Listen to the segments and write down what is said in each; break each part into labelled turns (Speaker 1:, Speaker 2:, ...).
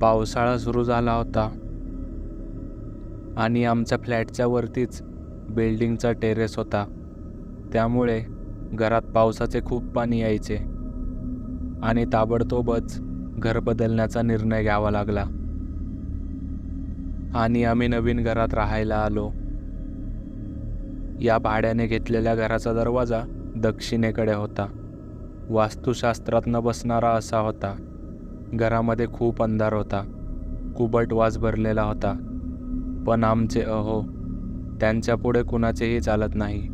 Speaker 1: पावसाळा सुरू झाला होता. आणि आमच्या फ्लॅटच्या वरतीच बिल्डिंगचा टेरेस होता. त्यामुळे घरात पावसाचे खूप पाणी यायचे. आणि ताबडतोबच घर बदलण्याचा निर्णय घ्यावा लागला. आणि आम्ही नवीन घरात राहायला आलो. या भाड्याने घेतलेल्या घराचा दरवाजा दक्षिणेकडे होता. वास्तुशास्त्रात न बसणारा असा होता. घरामध्ये खूप अंधार होता. कुबट वास भरलेला होता. पण आमचे अहो त्यांच्यापुढे कुणाचेही चालत नाही.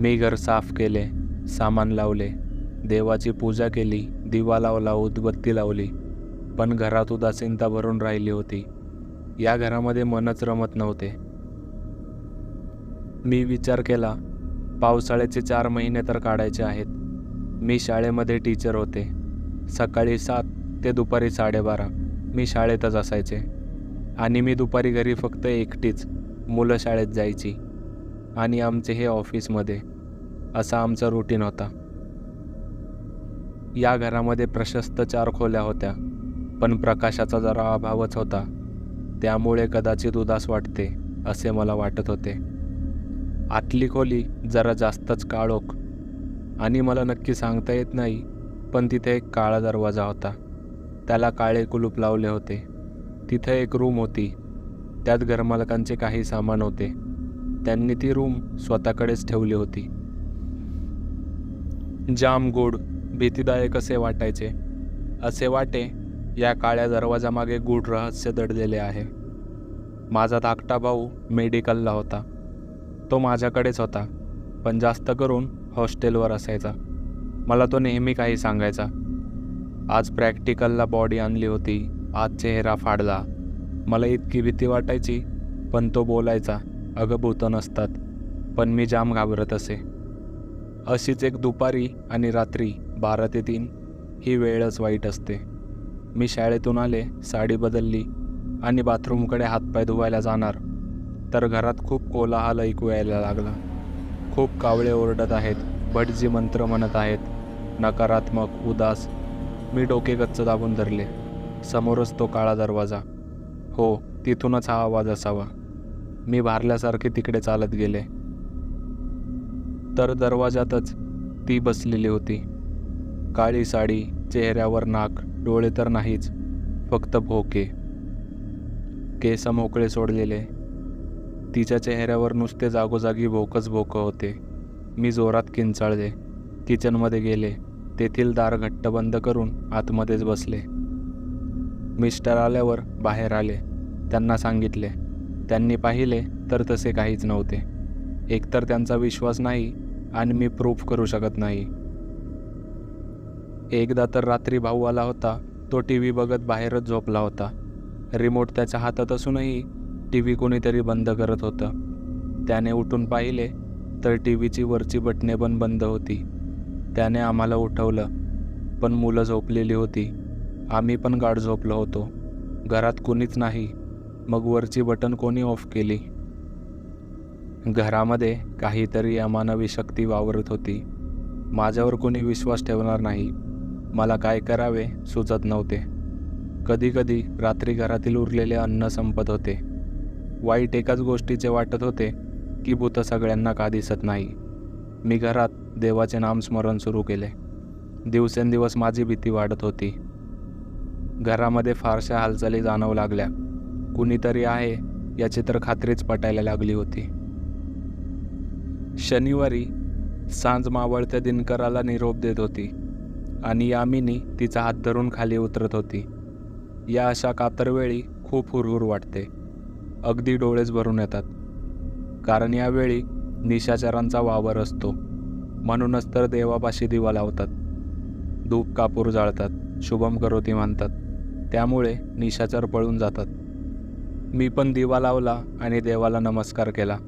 Speaker 1: मी घर साफ केले सामान लावले देवाची पूजा केली दिवा लावला उदबत्ती लावली पण घरात उदासीनता भरून राहिली होती. या घरामध्ये मनच रमत नव्हते. मी विचार केला पावसाळ्याचे चार महिने तर काढायचे आहेत. मी शाळेमध्ये टीचर होते. सकाळी सात ते दुपारी साडेबारा. मी शाळेतच असायचे. आणि मी दुपारी घरी फक्त एकटीच मुलं शाळेत जायची. आणि आमचे हे ऑफिसमध्ये असा आमचा रुटीन होता. या घरामध्ये प्रशस्त चार खोल्या होत्या पण प्रकाशाचा जरा अभावच होता. त्यामुळे कदाचित उदास वाटते असे मला वाटत होते. आतली खोली जरा जास्तच काळोख. आणि मला नक्की सांगता येत नाही पण तिथे एक काळा दरवाजा होता. त्याला काळे कुलूप लावले होते. तिथं एक रूम होती. त्यात घरमालकांचे काही सामान होते. त्यांनी ती रूम स्वतःकडेच ठेवली होती. जाम गोड भीतीदायक असे वाटायचे. असे वाटे या काळ्या दरवाजामागे गूढ रहस्य दडलेले आहे. माझा धाकटा भाऊ मेडिकलला होता. तो माझ्याकडेच होता पण जास्त करून हॉस्टेलवर असायचा. मला तो नेहमी काही सांगायचा. आज प्रॅक्टिकलला बॉडी आणली होती. आज चेहरा फाडला. मला इतकी भीती वाटायची पण तो बोलायचा अगं भूतं नसतात पण मी जाम घाबरत असे. अशीच एक दुपारी आणि रात्री बारा ते तीन ही वेळच वाईट असते. मी शाळेतून आले साडी बदलली आणि बाथरूमकडे हातपाय धुवायला जाणार. तर घरात खूप कोलाहल ऐकू यायला लागला. खूप कावळे ओरडत आहेत भटजी मंत्र म्हणत आहेत नकारात्मक उदास मी डोके गच्च दाबून धरले. समोरच तो काळा दरवाजा. हो तिथूनच हा आवाज असावा. मी भारल्यासारखे तिकडे चालत गेले. तर दरवाजातच ती बसलेली होती. काळी साडी चेहऱ्यावर नाक डोळे तर नाहीच फक्त भोके. केस मोकळे सोडलेले. तिच्या चेहऱ्यावर नुसते जागोजागी भोकच भोकं होते. मी जोरात किंचाळले. किचनमध्ये गेले. तेथील दार घट्ट बंद करून आतमध्येच बसले. मिस्टर आल्यावर बाहेर आले. त्यांना सांगितले त्यांनी पाहिले तर तसे काहीच नव्हते. एकतर त्यांचा विश्वास नाही आणि मी प्रूफ करू शकत नाही. एकदा तर रात्री भाऊ आला होता. तो टी व्ही बघत बाहेरच झोपला होता. रिमोट त्याच्या हातात असूनही टी व्ही कोणीतरी बंद करत होतं. त्याने उठून पाहिले तर टी व्हीची वरची बटणे पण बंद होती. त्याने आम्हाला उठवलं. पण मुलं झोपलेली होती. आम्ही पण गाढ झोपलो होतो. घरात कोणीच नाही. मग वरची बटन कोणी ऑफ केली? घरामध्ये काहीतरी अमानवी शक्ती वावरत होती. माझ्यावर कोणी विश्वास ठेवणार नाही. मला काय करावे सुचत नव्हते. कधीकधी रात्री घरातील उरलेले अन्न संपत होते. वाईट एकाच गोष्टीचे वाटत होते की भूत सगळ्यांना का दिसत नाही. मी घरात देवाचे नामस्मरण सुरू केले. दिवसेंदिवस माझी भीती वाढत होती. घरामध्ये फारशा हालचाली जाणवू लागल्या. कुणीतरी आहे याची तर खात्रीच पटायला लागली होती. शनिवारी सांज मावळत्या दिनकराला निरोप देत होती आणि यामिनी तिचा हात धरून खाली उतरत होती. या अशा कातरवेळी खूप हुरहुर वाटते. अगदी डोळेच भरून येतात. कारण यावेळी निशाचरांचा वावर असतो. म्हणूनच तर देवापाशी दिवा लावतात. धूप कापूर जाळतात. शुभम करोती मानतात. त्यामुळे निशाचर पळून जातात. मी पण दिवा लावला आणि देवाला नमस्कार केला.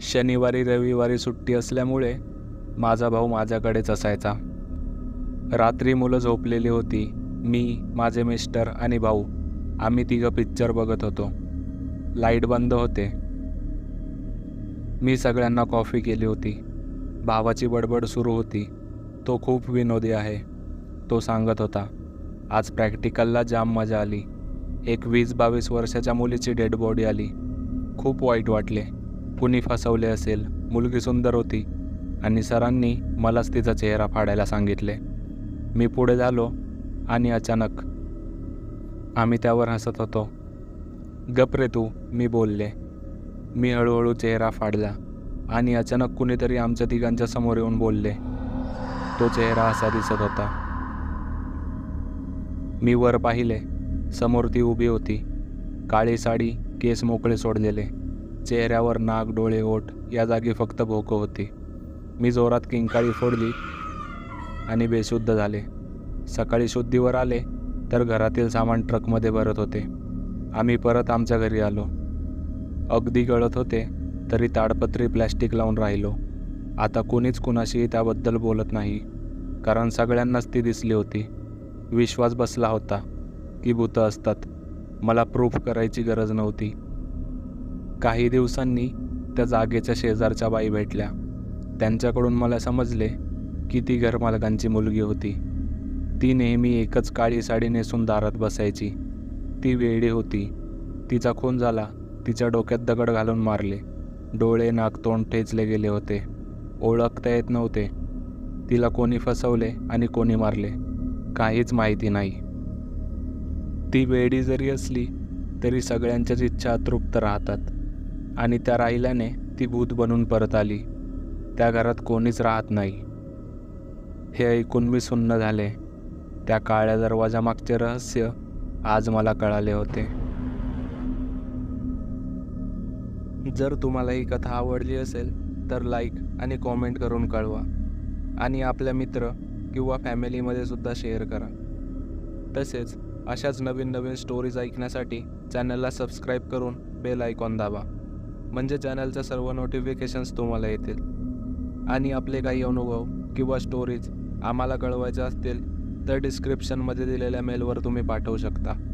Speaker 1: शनिवारी रविवारी सुट्टी असल्यामुळे माझा भाऊ माझ्याकडेच असायचा. रात्री मुलं झोपलेली होती. मी माझे मिस्टर आणि भाऊ. आम्ही तिघं पिक्चर बघत होतो. लाइट बंद होते. मी सगळ्यांना कॉफी केली होती. भावाची बडबड सुरू होती. तो खूप विनोदी आहे. तो सांगत होता आज प्रॅक्टिकलला जाम मजा आली. एक वीस बावीस वर्षाच्या मुलीची डेड बॉडी आली. खूप वाईट वाटले. कुणी फसवले असेल मुलगी सुंदर होती आणि सरांनी मलाच तिचा चेहरा फाडायला सांगितले. मी पुढे झालो आणि अचानक आम्ही त्यावर हसत होतो. गप रे तू मी बोलले. मी हळूहळू चेहरा फाडला आणि अचानक कुणीतरी आमच्या तिघांच्या समोर येऊन बोलले. तो चेहरा असा दिसत होता. मी वर पाहिले. समोर ती उभी होती. काळी साडी केस मोकळे सोडलेले. चेहऱ्यावर नाक डोळे ओठ या जागी फक्त भोकं होती. मी जोरात किंकाळी फोडली आणि बेशुद्ध झाले. सकाळी शुद्धीवर आले तर घरातील सामान ट्रकमध्ये भरत होते. आम्ही परत आमच्या घरी आलो. अगदी गळत होते तरी ताडपत्री प्लॅस्टिक लावून राहिलो. आता कोणीच कुणाशीही त्याबद्दल बोलत नाही कारण सगळ्यांनाच ती दिसली होती. विश्वास बसला होता की भूतं असतात. मला प्रूफ करायची गरज नव्हती. काही दिवसांनी त्या जागेच्या शेजारच्या बाई भेटल्या. त्यांच्याकडून मला समजले की ती घरमालकांची मुलगी होती. ती नेहमी एकच काळी साडी नेसून दारात बसायची. ती वेळी होती. तिचा खून झाला तिच्या डोक्यात दगड घालून मारले. डोळे नाक तोंड ठेचले गेले होते. ओळखता येत नव्हते. तिला कोणी फसवले आणि कोणी मारले काहीच माहिती नाही. ती वेडी जरी असली तरी सगळ्यांच्याच इच्छा अतृप्त राहतात. आणि त्या राहिल्याने ती भूत बनून परत आली. त्या घरात कोणीच राहत नाही. हे ऐकून मी सुन्न झाले. त्या काळ्या दरवाजामागचे रहस्य आज मला कळाले होते. जर तुम्हाला ही कथा आवडली असेल तर लाईक आणि कॉमेंट करून कळवा. आणि आपल्या मित्र किंवा फॅमिलीमध्ये सुद्धा शेअर करा. तसेच अशाच नवीन नवीन स्टोरीज ऐकण्यासाठी चॅनलला सबस्क्राईब करून बेल आयकॉन दाबा. म्हणजे चॅनलच्या सर्व नोटिफिकेशन्स तुम्हाला येतील. आणि आपले काही अनुभव किंवा स्टोरीज आम्हाला कळवायच्या असतील तर डिस्क्रिप्शनमध्ये दिलेल्या मेलवर तुम्ही पाठवू शकता.